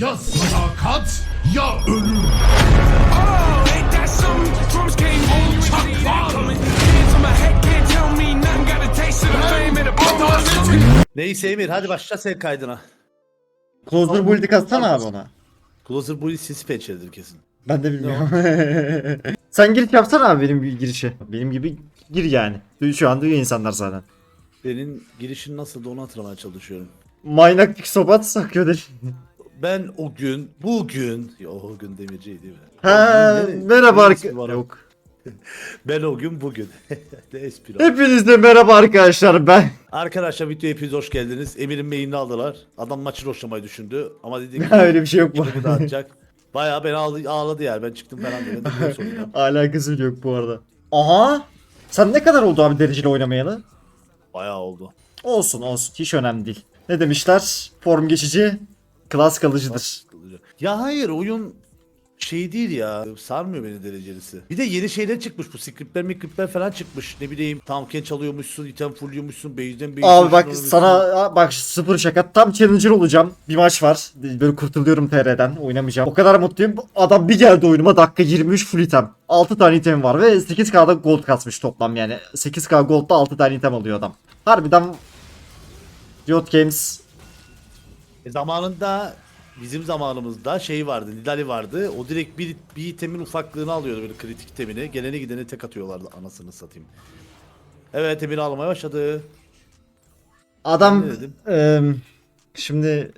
Ya sadakat ya ölüm. Oh. Neyse Emir hadi başla sen kaydına. Closer build'i katsana abi ona. Closer bu sisi pençelidir kesin. Ben de bilmiyorum. Sen giriş yapsana abi benim bir girişi. Benim gibi gir yani. Şu an duyuyor insanlar zaten. Senin girişin nasıl onu hatırlamaya çalışıyorum. Maynak psikopat sakıyor dedi. Ben o gün, bugün, ya o gün demirciydi değil mi? Ha, merhaba ne arka... espri var? Yok. Ben o gün bugün. Hepinize merhaba arkadaşlar ben. Arkadaşlar videoya hepiniz hoş geldiniz. Emir'in mainini aldılar. Adam maçı roşlamayı düşündü. Ama dedi ki Öyle bir şey yok bu. bu dağıtacak. Bayağı beni ağladı, ağladı yani. Ben çıktım falan diye. Ben de böyle soracağım. Alakası yok bu arada. Aha. Sen ne kadar oldu abi dereceli oynamayalı? Bayağı oldu. Olsun olsun hiç önemli değil. Ne demişler? Form geçici, klas kalıcıdır. Ya hayır oyun şey değil ya. Sarmıyor beni derecelisi. Bir de yeni şeyler çıkmış bu. Scriptler mikripler falan çıkmış. Ne bileyim tamken çalıyormuşsun, item fullüyormuşsun, base'den base'den Abi bak şunu sana bak sıfır şaka tam challenger olacağım. Bir maç var. Böyle kurtuluyorum TR'den oynamayacağım. O kadar mutluyum. Adam bir geldi oyunuma dakika 23 full item. 6 tane item var ve 8k'da gold kasmış toplam yani. 8k gold'da 6 tane item alıyor adam. Harbiden Riot Games E, zamanında bizim zamanımızda şey vardı, Nidali vardı. O direkt bir, bir itemin ufaklığını alıyordu böyle kritik itemini. Gelene gidene tek atıyorlardı anasını satayım. Evet Emir almaya başladı. adam Ben dedim? şimdi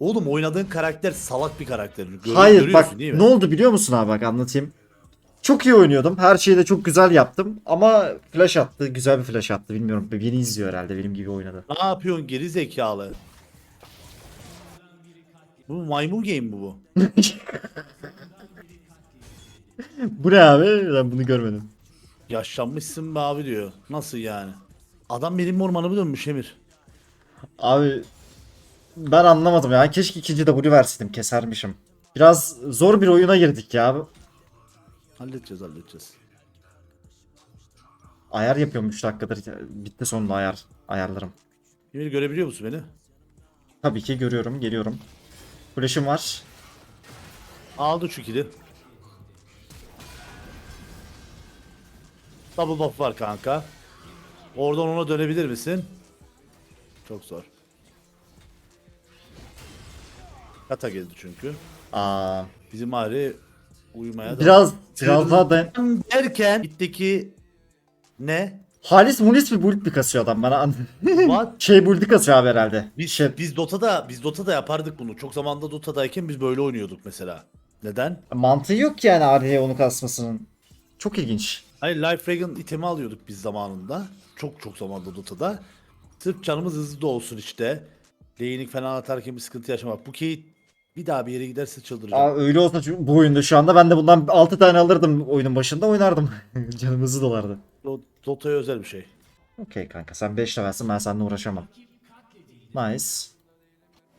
Oğlum oynadığın karakter salak bir karakter. Gör- Hayır görüyorsun bak değil mi? ne oldu biliyor musun abi bak anlatayım. Çok iyi oynuyordum. Her şeyi de çok güzel yaptım. Ama flash attı. Güzel bir flash attı. Bilmiyorum. Beni izliyor herhalde. Benim gibi oynadı. Ne yapıyorsun geri zekalı? Bu maymun game mi bu? Bu ne abi? Ben bunu görmedim. Yaşlanmışsın be abi diyor. Nasıl yani? Adam benim ormanımı dönmüş Emir. Abi ben anlamadım ya. Keşke ikinci W verseydim. Kesermişim. Biraz zor bir oyuna girdik ya. Halledeceğiz halledeceğiz. Ayar yapıyorum 3 dakikadır. Bitti sonunda ayar. Ayarlarım. Emir görebiliyor musun beni? Tabii ki görüyorum. Geliyorum. Flash'ım var. Aldı şu kili. Double buff var kanka. Oradan ona dönebilir misin? Çok zor. Kata geldi çünkü. Aa, Bizim Ari uyumaya da- biraz biraz daha dayan. derken gitteki ne? Halis mulis bir build bir kasıyor adam bana. an- What? şey build'i kasıyor abi herhalde. Biz Şey, biz Dota'da biz Dota'da yapardık bunu. Çok zamanda Dota'dayken biz böyle oynuyorduk mesela. Neden? mantığı yok ki yani Ari'ye onu kasmasının. Çok ilginç. Hayır Life Dragon itemi alıyorduk biz zamanında. Çok çok zamanda Dota'da. Sırf canımız hızlı da olsun işte. Laning falan atarken bir sıkıntı yaşamak. Bu Kate bir daha bir yere giderse çıldıracağım. Aa, öyle olsa çünkü bu oyunda şu anda ben de bundan 6 tane alırdım oyunun başında oynardım. Canım hızlı dolardı. Do- Dota'ya özel bir şey. Okey kanka sen 5 levelsin ben seninle uğraşamam. Nice.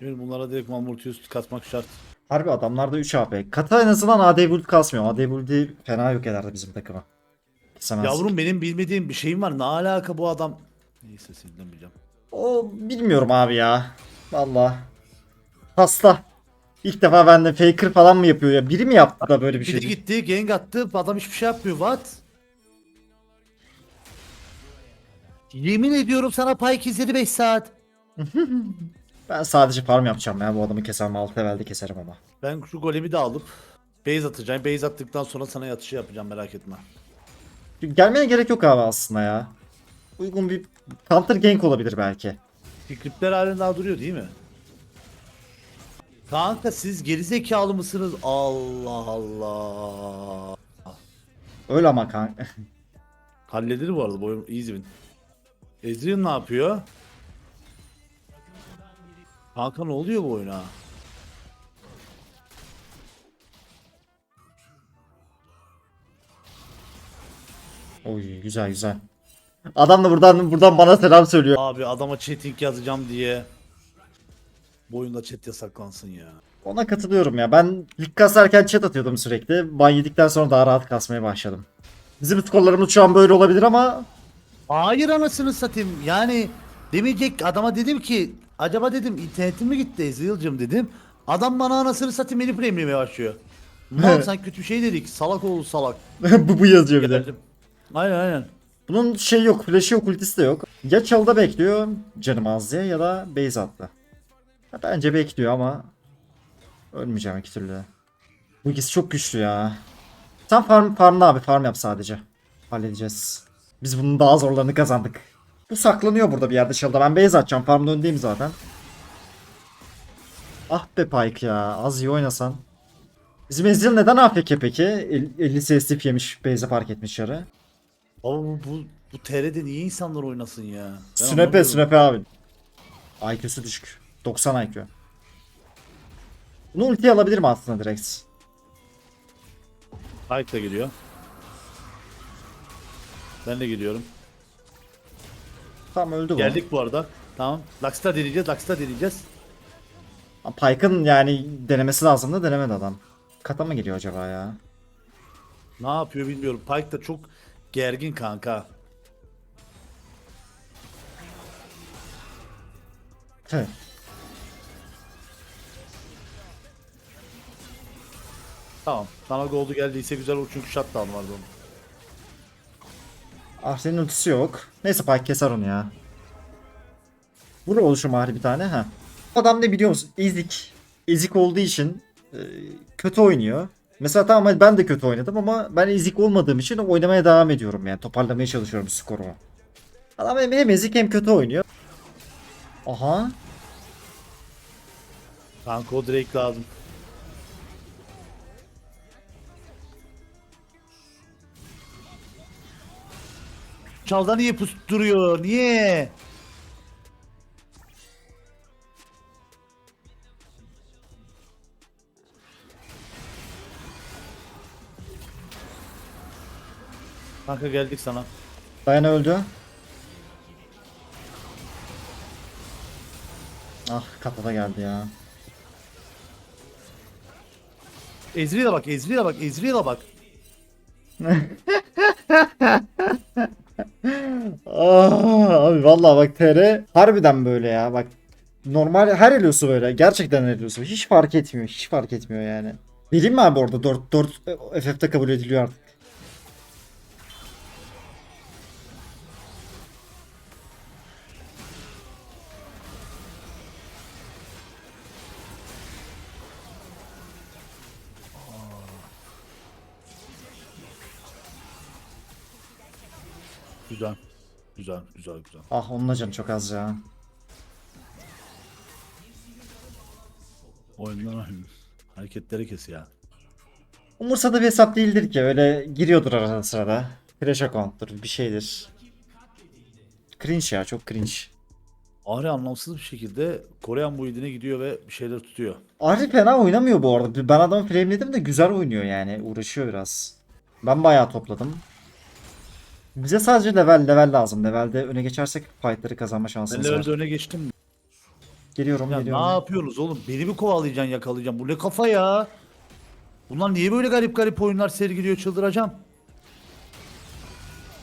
Yemin bunlara direkt Mamurtius katmak şart. Harbi adamlarda 3 AP. Kata en azından AD build kasmıyor. AD build'i fena yok ederdi bizim takıma. Kesemez. Yavrum benim bilmediğim bir şeyim var. Ne alaka bu adam? Neyse sinirlenmeyeceğim. O bilmiyorum abi ya. Valla. Hasta. İlk defa bende faker falan mı yapıyor ya? Biri mi yaptı da böyle bir de şey? gitti gank attı. Adam hiçbir şey yapmıyor. What? Yemin ediyorum sana Pike izledi 5 saat. Ben sadece farm yapacağım ya. Bu adamı kesemem. 6 levelde keserim ama. Ben şu golemi de alıp base atacağım. Base attıktan sonra sana yatışı yapacağım merak etme. Gelmeye gerek yok abi aslında ya. Uygun bir counter gank olabilir belki. Scriptler halen daha duruyor değil mi? Kanka siz gerizekalı mısınız? Allah Allah. Öyle ama kanka. Halledilir bu arada bu oyun easy win. Ezreal ne yapıyor? Kanka ne oluyor bu oyuna? Oy güzel güzel. Adam da buradan buradan bana selam söylüyor. Abi adama chatting yazacağım diye. Bu oyunda chat yasaklansın ya. Ona katılıyorum ya. Ben lig kasarken chat atıyordum sürekli. Ban yedikten sonra daha rahat kasmaya başladım. Bizim skorlarımız şu an böyle olabilir ama Hayır anasını satayım. Yani demeyecek adama dedim ki acaba dedim internetin mi gitti Ezreal'cım dedim. Adam bana anasını satayım beni flamelemeye başlıyor. Mal sen kötü bir şey dedik. Salak oğlu salak. bu bu yazıyor bir de. Geldim. Aynen aynen. Bunun şey yok, flash'ı yok, ultisi de yok. Ya çalda bekliyor canım az diye ya da base attı. Ya bence bekliyor ama ölmeyeceğim iki türlü. Bu ikisi çok güçlü ya. Sen farm, farmla abi farm yap sadece. Halledeceğiz. Biz bunun daha zorlarını kazandık. Bu saklanıyor burada bir yerde çalda. Ben base atacağım. Farmın önündeyim zaten. Ah be Pyke ya. Az iyi oynasan. Bizim Ezreal neden AFK peki? El- 50 CSTP yemiş. Base'e park etmiş yarı. Ama bu, bu, bu TR'de niye insanlar oynasın ya? Ben Sünepe sünepe abi. IQ'su düşük. 90 IQ. Bunu ultiye alabilirim aslında direkt. Pike da geliyor. Ben de geliyorum. Tamam öldü bu. Geldik bu arada. Tamam. Lux'ta deneyeceğiz. Lux'ta deneyeceğiz. Pyke'ın yani denemesi lazım da denemedi adam. Kata mı geliyor acaba ya? Ne yapıyor bilmiyorum. Pike da çok gergin kanka. Tüh. Tamam. Sana gold'u geldiyse güzel olur çünkü shutdown vardı onun. Ah senin ultisi yok. Neyse Pyke keser onu ya. Vur oluşum bari bir tane ha. Adam ne biliyor musun? Ezik. Ezik olduğu için e, kötü oynuyor. Mesela tamam ben de kötü oynadım ama ben ezik olmadığım için oynamaya devam ediyorum yani. Toparlamaya çalışıyorum skorumu. Adam hem, hem ezik hem kötü oynuyor. Aha. Kanka o direkt lazım. Çalda niye pusturuyor? Niye? Kanka geldik sana. Diana öldü. Ah kapıda geldi ya. Ezreal'a bak, Ezreal'a bak, Ezreal'a bak. Aa, abi vallahi bak TR harbiden böyle ya bak. Normal her Elios'u böyle. Gerçekten Elios'u. Hiç fark etmiyor. Hiç fark etmiyor yani. Vereyim mi abi orada 4 4 FF'de kabul ediliyor artık. Güzel, güzel, güzel. Ah onun canı çok az ya. Oyundan hareketleri kes ya. Umursadığı bir hesap değildir ki. Öyle giriyordur arada sırada. Crash account'tur bir şeydir. Cringe ya çok cringe. Ahri anlamsız bir şekilde Koreyan build'ine gidiyor ve bir şeyler tutuyor. Ahri fena oynamıyor bu arada. Ben adamı flameledim de güzel oynuyor yani. Uğraşıyor biraz. Ben bayağı topladım. Bize sadece level level lazım. Levelde öne geçersek fightları kazanma Ben şansımız var. levelde öne geçtim. Geliyorum Ya geliyorum. ne yapıyorsunuz oğlum? Beni mi kovalayacaksın yakalayacaksın? Bu ne kafa ya? Bunlar niye böyle garip garip oyunlar sergiliyor çıldıracağım.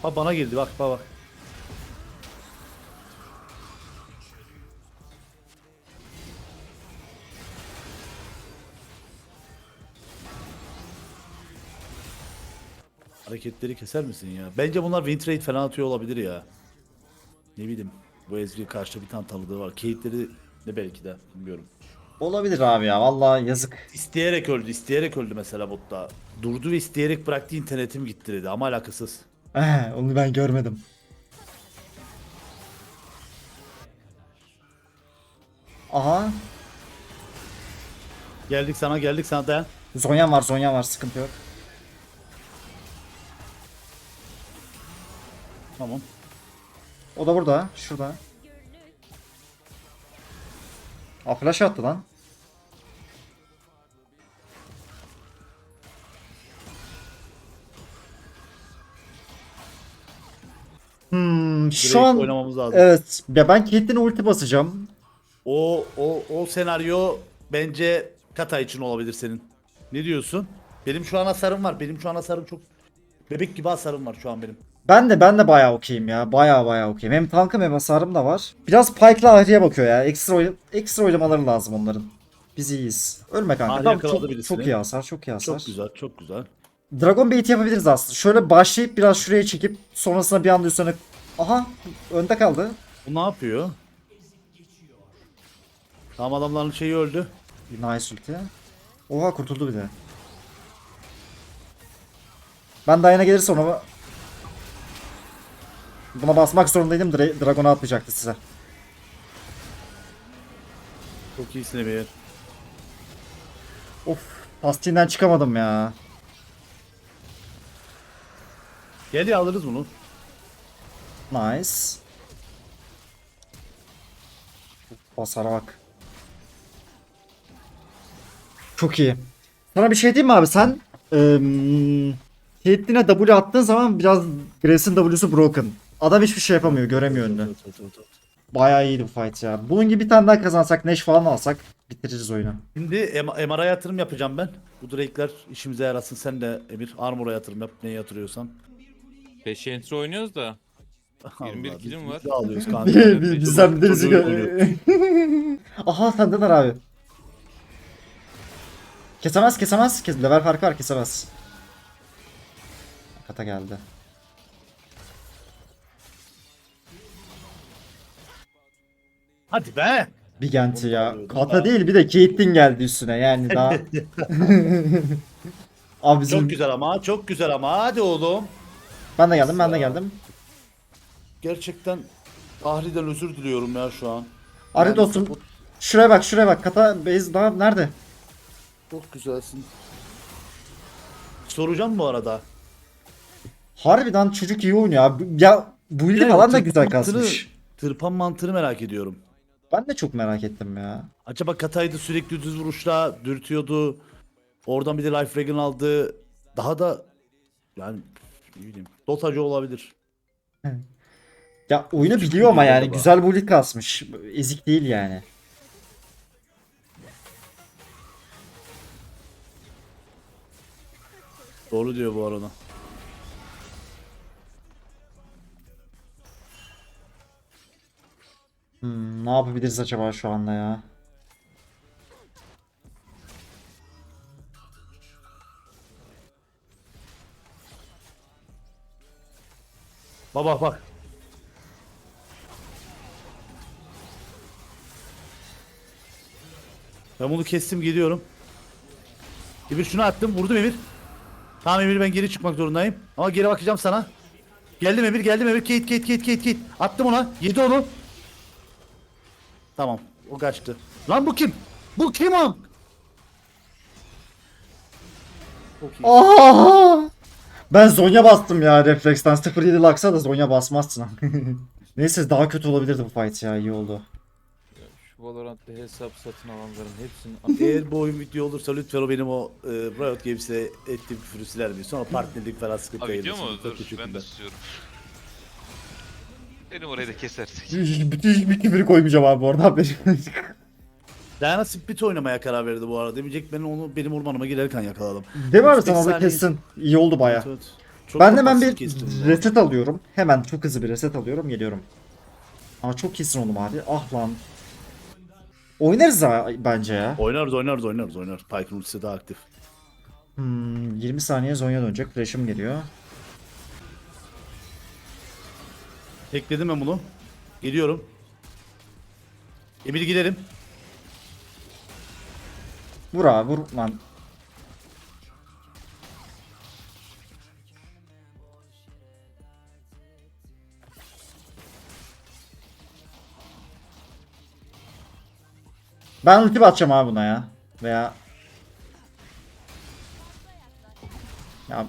Bak bana geldi bak bak bak. Hareketleri keser misin ya? Bence bunlar win trade falan atıyor olabilir ya. Ne bileyim. Bu Ezreal karşıda bir tane tanıdığı var. Kayıtları de belki de bilmiyorum. Olabilir abi ya. Vallahi yazık. İsteyerek öldü, isteyerek öldü mesela botta. Durdu ve isteyerek bıraktı internetim gitti dedi ama alakasız. Eh, onu ben görmedim. Aha. Geldik sana geldik sana dayan. Zonya var Zonya var sıkıntı yok. Tamam. O da burada. Şurada. Flash attı lan. Hmm, Direkt şu an oynamamız lazım. evet ya ben Caitlyn'e ulti basacağım. O o o senaryo bence Kata için olabilir senin. Ne diyorsun? Benim şu an hasarım var. Benim şu an hasarım çok bebek gibi hasarım var şu an benim. Ben de ben de bayağı okeyim ya. Bayağı bayağı okeyim. Hem tankım hem hasarım da var. Biraz Pyke'la Ahri'ye bakıyor ya. Ekstra oyn ekstra oynamaları lazım onların. Biz iyiyiz. Ölme kanka. Ah, Tamam, çok, birisini. çok iyi hasar, çok iyi hasar. Çok güzel çok güzel. Dragon bait yapabiliriz aslında. Şöyle başlayıp biraz şuraya çekip sonrasında bir anda üstüne... Aha önde kaldı. Bu ne yapıyor? Tamam adamların şeyi öldü. Bir nice ulti. Oha kurtuldu bir de. Ben Diana gelirse ona... Buna basmak zorundaydım. Dra Dragon'a atmayacaktı size. Çok iyisin Emir. Of. Pastiğinden çıkamadım ya. Gel alırız bunu. Nice. Basara bak. Çok iyi. Sana bir şey diyeyim mi abi sen ıı, Caitlyn'e W attığın zaman biraz Grace'in W'su broken. Adam hiçbir şey yapamıyor göremiyor önünü. Bayağı iyiydi bu fight ya. Bunun gibi bir tane daha kazansak Neş falan alsak bitiririz oyunu. Şimdi MR'a yatırım yapacağım ben. Bu direkler işimize yarasın. Sen de Emir Armor'a yatırım yap. Neye yatırıyorsan. 5 entry oynuyoruz da. 21 Allah, killim biz- var. biz de alıyoruz kanka. Bizden birisi Çocuğu gö- Aha sendeler abi. Kesemez kesemez. Kes level farkı var kesemez. Kata geldi. Hadi be. Bir genti ya. Kata değil bir de Caitlyn geldi üstüne yani daha. Abi bizim... Çok güzel ama çok güzel ama hadi oğlum. Ben de geldim ben de geldim. Gerçekten Ahri'den özür diliyorum ya şu an. Arı Yani dostum. support- Şuraya bak şuraya bak. Kata base daha nerede? Çok güzelsin. Soracağım bu arada. Harbiden çocuk iyi oynuyor abi. Ya bu ilde Yani falan da güzel kasmış. Tırpan mantığını merak ediyorum. Ben de çok merak ettim ya. Acaba Katay'dı sürekli düz vuruşla dürtüyordu. Oradan bir de Life Dragon aldı. Daha da yani ne bileyim dotacı olabilir. Ya oyunu biliyor ama yani galiba. güzel build kasmış. Ezik değil yani. Doğru diyor bu arada. Hmm, ne yapabiliriz acaba şu anda ya? Bak bak. Ben bunu kestim gidiyorum. Emir şunu attım vurdum Emir. Tamam Emir ben geri çıkmak zorundayım. Ama geri bakacağım sana. Geldim Emir geldim Emir. Kate Kate Kate Kate Kate. Attım ona. Yedi onu. Tamam. O kaçtı. Lan bu kim? Bu kim o? Aa! Ben Zonya bastım ya refleksten 07 laksa da Zonya basmazsın. Neyse daha kötü olabilirdi bu fight ya iyi oldu. Şu Valorant'ta hesap satın alanların hepsinin Eğer bu oyun video olursa lütfen o benim o e, Riot Games'e ettiğim küfürü siler miyiz? Sonra partnerlik falan sıkıntı Ha video yayınlasın. mu? Dur ben de susuyorum. Benim orayı da kesersek. Bütün hiçbir küfür koymayacağım abi bu arada haberin. Diana Split oynamaya karar verdi bu arada. Demeyecek ben onu benim ormanıma girerken yakaladım. Değil mi abi 38 sana da kessin. İyi oldu baya. Evet, evet. Ben basit bir reset alıyorum. Hemen çok hızlı bir reset alıyorum geliyorum. Ama çok kesin oldum abi. Ah lan. Oynarız ha bence ya. Oynarız oynarız oynarız oynarız. Pyke'ın ultisi daha aktif. Hmm, 20 saniye Zonya dönecek. Flash'ım geliyor. Tekledim ben bunu. Geliyorum. Emir gidelim. Vur abi vur lan. Ben ulti batacağım abi buna ya. Veya Ya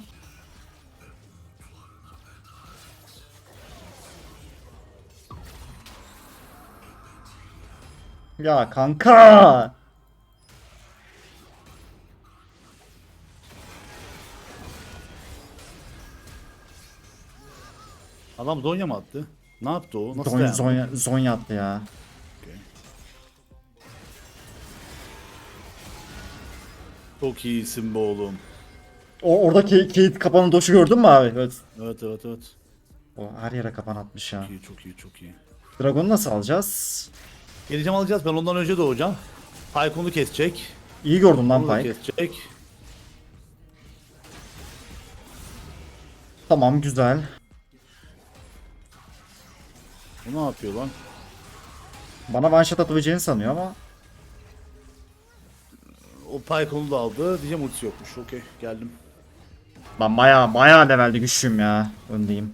Ya kanka. Adam Zonya mı attı? Ne yaptı o? Nasıl Zonya? Zonya, Zonya attı ya. Çok iyisin be oğlum. O orada Kate kapanın doşu gördün mü abi? Evet. Evet evet evet. O her yere kapan atmış ya. Çok iyi çok iyi çok iyi. Dragon'u nasıl alacağız? Geleceğim alacağız ben ondan önce doğacağım. Pyke'unu kesecek. İyi gördüm lan Onu Pike. kesecek. Tamam güzel. Bu ne yapıyor lan? Bana one shot atabileceğini sanıyor ama. O Pyke'unu da aldı. Diyeceğim ultisi yokmuş. Okey geldim. Ben baya baya levelde güçlüyüm ya. Öndeyim.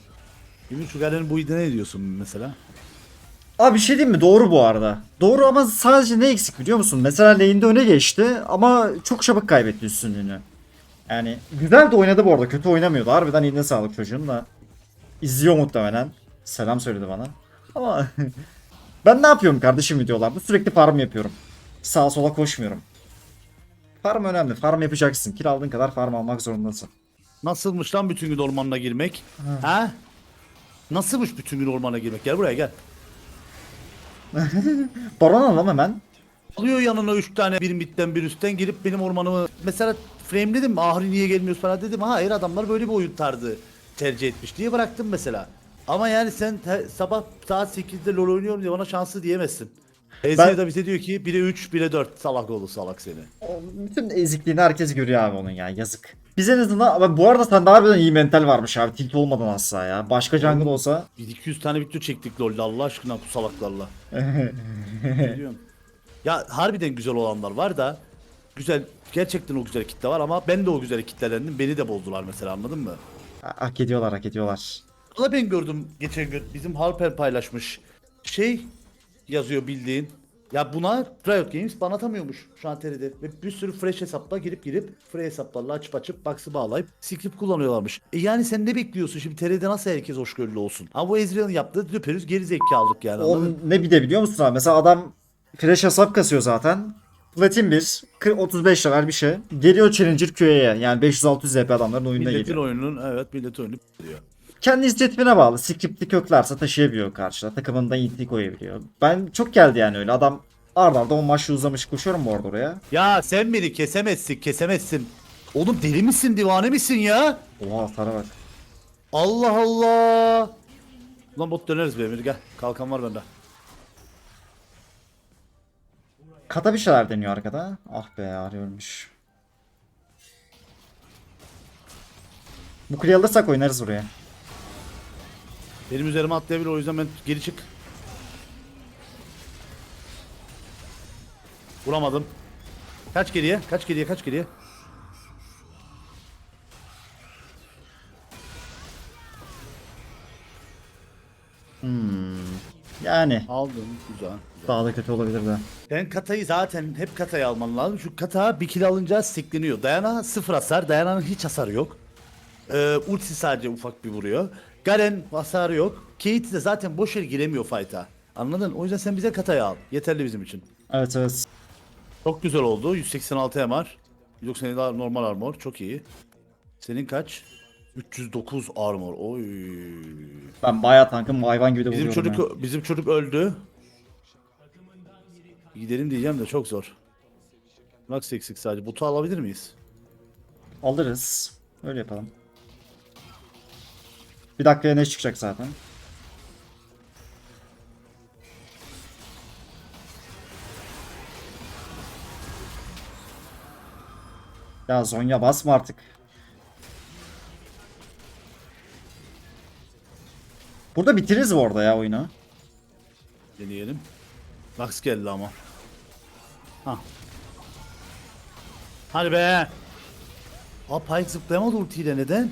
Şimdi şu Garen'in bu idene ne diyorsun mesela? Abi bir şey diyeyim mi? Doğru bu arada. Doğru ama sadece ne eksik biliyor musun? Mesela lane'de öne geçti ama çok çabuk kaybetti üstünlüğünü. Yani güzel de oynadı bu arada. Kötü oynamıyordu. Harbiden eline sağlık çocuğun da. İzliyor muhtemelen. Selam söyledi bana. Ama ben ne yapıyorum kardeşim videolarda? Sürekli farm yapıyorum. Sağa sola koşmuyorum. Farm önemli. Farm yapacaksın. Kill aldığın kadar farm almak zorundasın. Nasılmış lan bütün gün ormana girmek? Ha? Nasılmış bütün gün ormana girmek? Gel buraya gel. Baron alalım hemen. Alıyor yanına 3 tane bir midden bir üstten girip benim ormanımı mesela frameledim Ahri niye gelmiyoruz falan dedim. Hayır adamlar böyle bir oyun tarzı tercih etmiş diye bıraktım mesela. Ama yani sen sabah saat 8'de LoL oynuyorum diye bana şanslı diyemezsin. Ezreal da bize diyor ki 1'e 3 1'e 4 salak oğlu salak seni. O bütün ezikliğini herkes görüyor abi onun ya yazık. Biz en azından ama bu arada sende harbiden iyi mental varmış abi tilt olmadan asla ya. Başka jungle olsa Biz 200 tane video çektik LoL'de Allah aşkına bu salaklarla. Ne diyorsun? ya harbiden güzel olanlar var da güzel gerçekten o güzel kitle var ama ben de o güzel kitlelendim. Beni de bozdular mesela anladın mı? hak ediyorlar hak ediyorlar. Valla ben gördüm geçen gün bizim Harper paylaşmış. Şey yazıyor bildiğin. Ya buna Riot Games ban atamıyormuş şu an TR'de. Ve bir sürü fresh hesapla girip girip free hesaplarla açıp açıp box'ı bağlayıp script kullanıyorlarmış. E yani sen ne bekliyorsun şimdi TR'de nasıl herkes hoşgörülü olsun? Ama bu Ezreal'ın yaptığı düperiz geri zekalılık yani anladın? O ne bir de biliyor musun abi? Mesela adam flash hesap kasıyor zaten. Platin 1, 40 35 level bir şey. Geliyor Challenger QA'ya. Yani 500-600 ZP adamların oyununa Milletin geliyor. oyunun evet milletin oyunu diyor. Kendi istetmine bağlı. Script'i köklerse taşıyabiliyor karşıda. Takımında inti koyabiliyor. Ben çok geldi yani öyle. Adam arda arda 10 maçı uzamış. Koşuyorum bu arada oraya. Ya sen beni kesemezsin kesemezsin. Oğlum deli misin divane misin ya? Oha hasara var. Allah Allah. Lan bot döneriz be Emir gel. Kalkan var bende. Kata bir şeyler deniyor arkada. Ah be arıyormuş. Bu kuleyi alırsak oynarız buraya. Benim üzerime atlayabilir o yüzden ben geri çık. Vuramadım. Kaç geriye? Kaç geriye? Kaç geriye? Yani Aldım. Güzel. daha da kötü olabilir de. Ben katayı zaten hep katayı alman lazım. Şu kata bir kill alınca stekleniyor. Dayana sıfır hasar. Dayana'nın hiç hasarı yok. Ee, ulti sadece ufak bir vuruyor. Garen hasarı yok. Kate de zaten boş yere giremiyor fight'a. Anladın? O yüzden sen bize katayı al. Yeterli bizim için. Evet evet. Çok güzel oldu. 186 MR. 197 daha normal armor. Çok iyi. Senin kaç? 309 armor. Oy. Ben bayağı tankım hayvan gibi de Bizim vuruyorum çocuk ya. bizim çocuk öldü. Gidelim diyeceğim de çok zor. Max eksik sadece. Botu alabilir miyiz? Alırız. Öyle yapalım. Bir dakikaya ne çıkacak zaten. Ya Zonya basma artık. Burada bitiririz bu arada ya oyunu. Deneyelim. Max geldi ama. Ha. Hadi be. Pyke zıplayamadı ultiyle neden?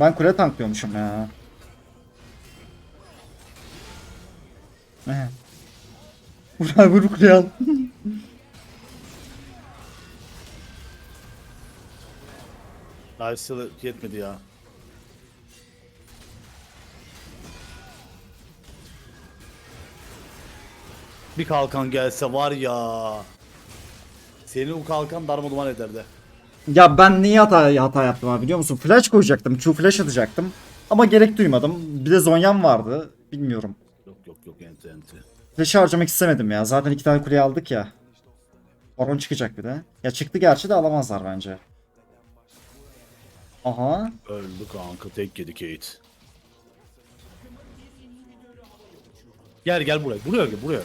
Ben kule tanklıyormuşum ya. Ne? Vur abi vur kuleyi al. Lifesteal yetmedi ya. Bir kalkan gelse var ya. Senin o kalkan darma duman ederdi. Ya ben niye hata, hata yaptım abi biliyor musun? Flash koyacaktım. Q flash atacaktım. Ama gerek duymadım. Bir de Zonya'm vardı. Bilmiyorum. Yok yok yok enti enti. Flash'ı harcamak istemedim ya. Zaten iki tane kuleyi aldık ya. Baron çıkacak bir de. Ya çıktı gerçi de alamazlar bence. Aha. Öldü kanka tek yedi Kate. Gel gel buraya. Buraya gel buraya.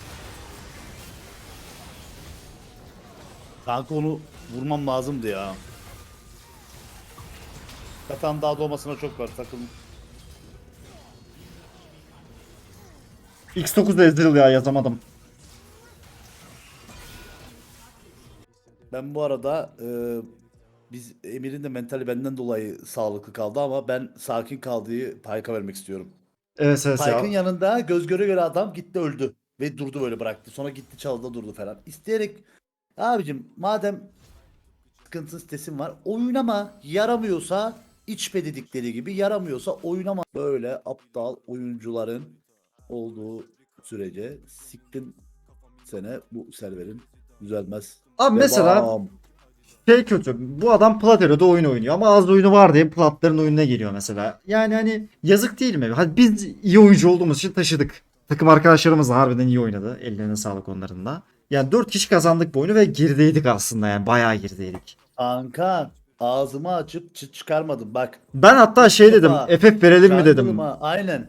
Kanka onu vurmam lazımdı ya. Katan daha doğmasına çok var takım. X9'da Ezreal ya yazamadım. Ben bu arada e, biz Emir'in de mentali benden dolayı sağlıklı kaldı ama ben sakin kaldığı Payka vermek istiyorum. Evet evet Pike'ın ya. yanında göz göre göre adam gitti öldü. Ve durdu böyle bıraktı. Sonra gitti çalıda durdu falan. İsteyerek abicim madem sıkıntı sitesin var oynama yaramıyorsa içme dedikleri gibi yaramıyorsa oynama. Böyle aptal oyuncuların olduğu sürece siktin sene bu serverin düzelmez. Abi mesela Devam. şey kötü. Bu adam Platero'da oyun oynuyor ama az oyunu var diye Platların oyununa geliyor mesela. Yani hani yazık değil mi? Hadi biz iyi oyuncu olduğumuz için taşıdık. Takım arkadaşlarımız da harbiden iyi oynadı. Ellerine sağlık onların da. Yani 4 kişi kazandık bu oyunu ve gerideydik aslında yani bayağı gerideydik. Kanka ağzımı açıp çıt çıkarmadım bak. Ben hatta şey dedim FF verelim mi dedim. Ha, Aynen.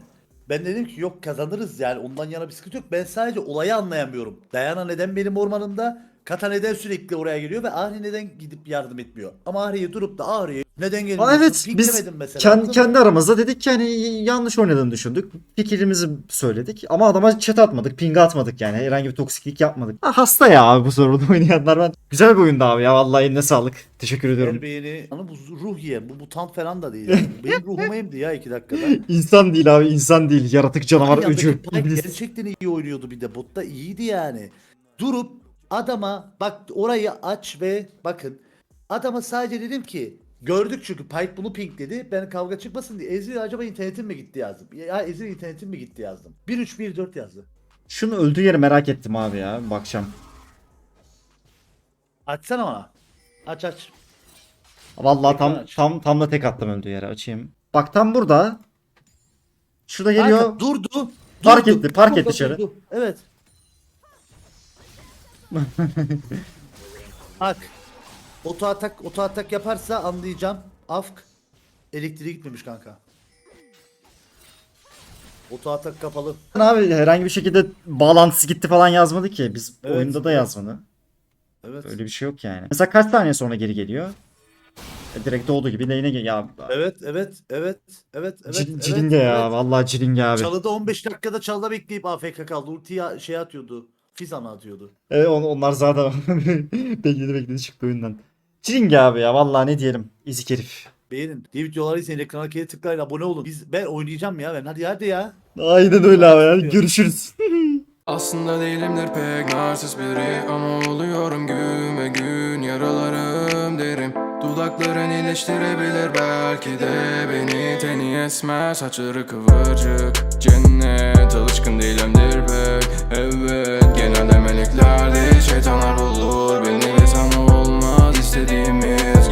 Ben dedim ki yok kazanırız yani ondan yana bir sıkıntı yok. Ben sadece olayı anlayamıyorum. Dayana neden benim ormanımda? Kata neden sürekli oraya geliyor ve Ahri neden gidip yardım etmiyor? Ama Ahri'ye durup da Ahri'ye neden gelmiyorsun? Aa, evet Pink biz mesela, kendi, anladın mı? kendi aramızda dedik ki hani yanlış oynadığını düşündük. Fikrimizi söyledik ama adama chat atmadık, ping atmadık yani. Herhangi bir toksiklik yapmadık. Ha, hasta ya abi bu sorunu oynayanlar ben. Güzel bir oyundu abi ya vallahi eline sağlık. Teşekkür ediyorum. Beğeni. Hani bu ruh yiyen, bu mutant falan da değil. Yani. Benim ruhuma emdi ya iki dakikada. İnsan değil abi insan değil. Yaratık canavar öcü. İblis. gerçekten iyi oynuyordu bir de. Botta iyiydi yani. Durup adama bak orayı aç ve bakın. Adama sadece dedim ki gördük çünkü Pike bunu ping dedi. Ben kavga çıkmasın diye. Ezreal acaba internetin mi gitti yazdım. Ya Ezreal internetin mi gitti yazdım. 1-3-1-4 yazdı. Şunu öldüğü yeri merak ettim abi ya. Bakacağım. Açsana bana. Aç aç. Vallahi tam aç. tam tam da tek attım öldüğü yere. Açayım. Bak tam burada. Şurada geliyor. Kanka durdu. Park durdu, etti, park etti dışarı. durdu. Evet. Bak. Oto atak, oto atak yaparsa anlayacağım. Afk. Elektriği gitmemiş kanka. Oto atak kapalı. Abi herhangi bir şekilde bağlantısı gitti falan yazmadı ki. Biz Evet, oyunda da evet. yazmadı. Evet. Öyle bir şey yok yani. Mesela kaç saniye sonra geri geliyor? E, direkt olduğu gibi lane'e gel. Ya, Evet, evet, evet, evet, evet. Cil- evet, ya. evet. Vallahi cilinge abi. Çalıda 15 dakikada çalıda bekleyip AFK kaldı. Ultiyi şey atıyordu. Fizan'a atıyordu. Evet on- onlar zaten bekledi bekledi çıktı oyundan. Cilinge abi ya. Vallahi ne diyelim. Ezik herif. Beğenin. Diye videoları izleyin. Ekrana kere tıklayın. Abone olun. Biz, ben oynayacağım ya ben. Hadi hadi ya. Aynen öyle abi ya. Görüşürüz. Aslında değilimdir pek narsist biri Ama oluyorum gün ve gün Yaralarım derim Dudakların iyileştirebilir belki de beni Teni esmer. Saçları kıvırcık Cennet. Alışkın değilimdir pek Evet genelde meleklerde şeytanlar bulur Beni ve sana olmaz. İstediğimiz